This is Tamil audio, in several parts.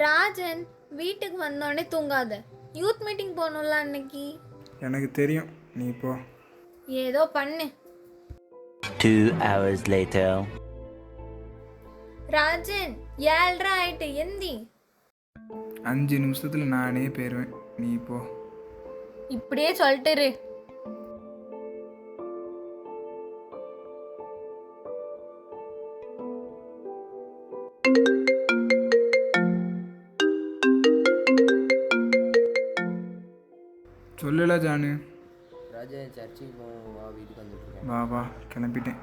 ராஜன் வீட்டுக்கு வந்தோடனே தூங்காத. யூத் மீட்டிங் போகணும்ல அன்னைக்கு? எனக்கு தெரியும். நீ போ. ஏதோ பண்ணு. Two hours later. ராஜன் ஏழ்ரை ஆயிட்டு எந்தி? அஞ்சு நிமிஷத்தில் நானே போயிடுவேன் நீ போ. இப்படியே சொல்லிட்டு சொல்லல ஜானு. ராஜன் சர்ச்சுக்கு போவோம் வா வீட்டுக்கு வந்துட்டு இருக்கேன். வா வா கிளம்பிட்டேன்.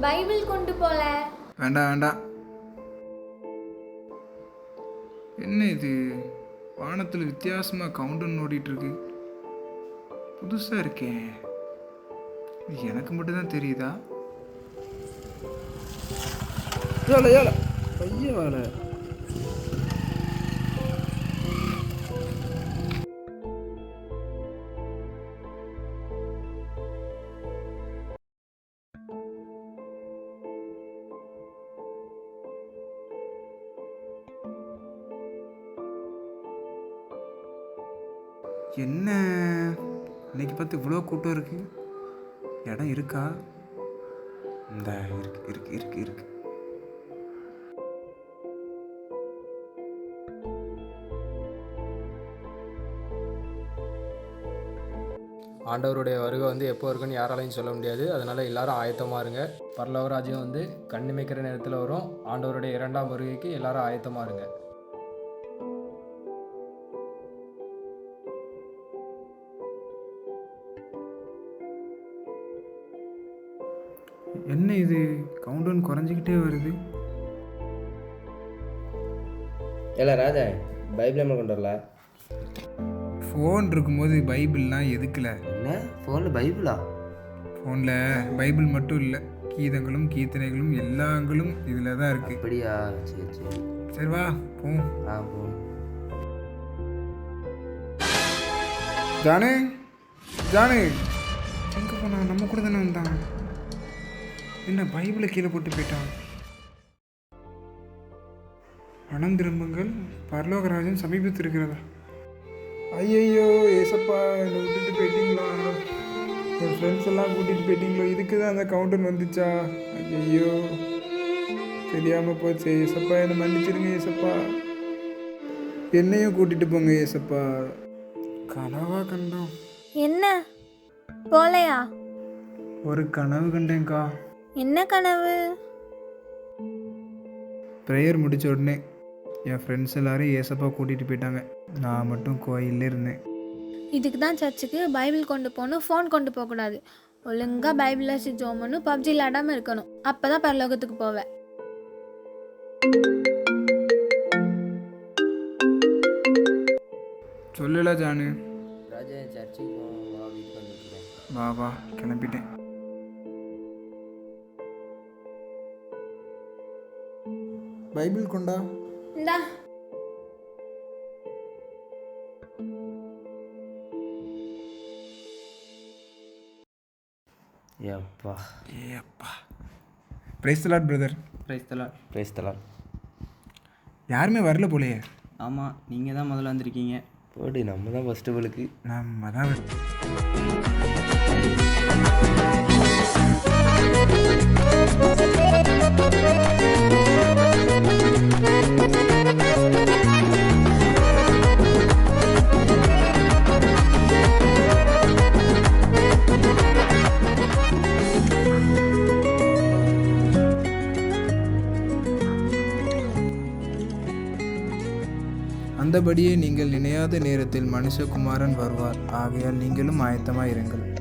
பைபிள் கொண்டு போல. வேண்டாம் வேண்டாம். என்ன இது? வானத்தில் வித்தியாசமாக கவுண்டன் ஓடிட்டு இருக்கு. புதுசாக இருக்கே. இது எனக்கு மட்டும்தான் தெரியுதா? ஏல ஏல. ஐயா வேலை என்ன? இன்னைக்கு பார்த்து இவ்வளோ கூட்டம் இருக்குது இடம் இருக்கா? இந்த இருக்கு இருக்கு இருக்கு இருக்கு. ஆண்டவருடைய வருகை வந்து எப்போ இருக்குன்னு யாராலையும் சொல்ல முடியாது. அதனால் எல்லாரும் ஆயத்தமாக இருங்க. பரலவராஜ்யம் வந்து கண்ணிமைக்கிற நேரத்தில் வரும். ஆண்டவருடைய இரண்டாம் வருகைக்கு எல்லாரும் ஆயத்தமாக இருங்க. என்ன இது? கவுண்டவுன் குறைஞ்சிக்கிட்டே வருது. ஏல ராஜன் பைபிள் என்ன கொண்டு வரல. ஃபோன் இருக்கும்போது பைபிள்லாம் எதுக்குல? என்ன? ஃபோனில் பைபிளா? ஃபோனில் பைபிள் மட்டும் இல்லை கீதங்களும் கீர்த்தனைகளும் எல்லாங்களும் இதில் தான் இருக்கு. அப்படியா? சரி சரி. சரி வா போம் ஆ போ. ஜானு ஜானு. எங்கே போனான்? நம்ம கூட தானே வந்தான். என்ன பைபிளை கீழே போட்டு போயிட்டான்? மனம் திரும்புங்கள். பரலோகராஜன் சமீபத்தில் இருக்கிறதா ஐயையோ ஏசப்பா என்னை விட்டுட்டு போயிட்டீங்களா? என் ஃப்ரெண்ட்ஸ் எல்லாம் கூட்டிகிட்டு போயிட்டீங்களோ? இதுக்கு தான் அந்த கவுண்டன் வந்துச்சா? ஐயையோ தெரியாமல் போச்சு. ஏசப்பா என்னை மன்னிச்சிருங்க ஏசப்பா. என்னையும் கூட்டிகிட்டு போங்க ஏசப்பா. கனவா கண்டோம். என்ன? போலையா? ஒரு கனவு கண்டேன்க்கா. என்ன கனவு? ப்ரேயர் முடிச்ச உடனே என் ஃப்ரெண்ட்ஸ் எல்லாரும் ஏசப்பா கூட்டிகிட்டு போயிட்டாங்க. நான் மட்டும் கோயில்ல இருந்தேன். இதுக்கு தான் சர்ச்சுக்கு பைபிள் கொண்டு போகணும் ஃபோன் கொண்டு போகக்கூடாது ஒழுங்கா பைபிள் வச்சு ஜோம் பண்ணணும் பப்ஜி விளாடாம இருக்கணும். அப்பதான் பரலோகத்துக்கு போவேன். சொல்லல ஜானு. ராஜன் சர்ச்சுக்கு வா வீட்டுக்கு வா வா கிளம்பிட்டேன். பைபிள் கொண்டா? இந்தா. ஏப்பா. ஏ அப்பா பிரைஸ் தலாட் பிரதர் பிரைஸ்தலாட் பேசலாம் யாருமே வரல போலையே. ஆமாம் நீங்கள் தான் முதல்ல வந்திருக்கீங்க. போடி நம்ம தான் ஃபஸ்ட்டு பலுக்கு நம்ம தான் அந்தபடியே நீங்கள் நினையாத நேரத்தில் மனுஷகுமாரன் வருவார். ஆகையால் நீங்களும் ஆயத்தமாயிருங்கள்.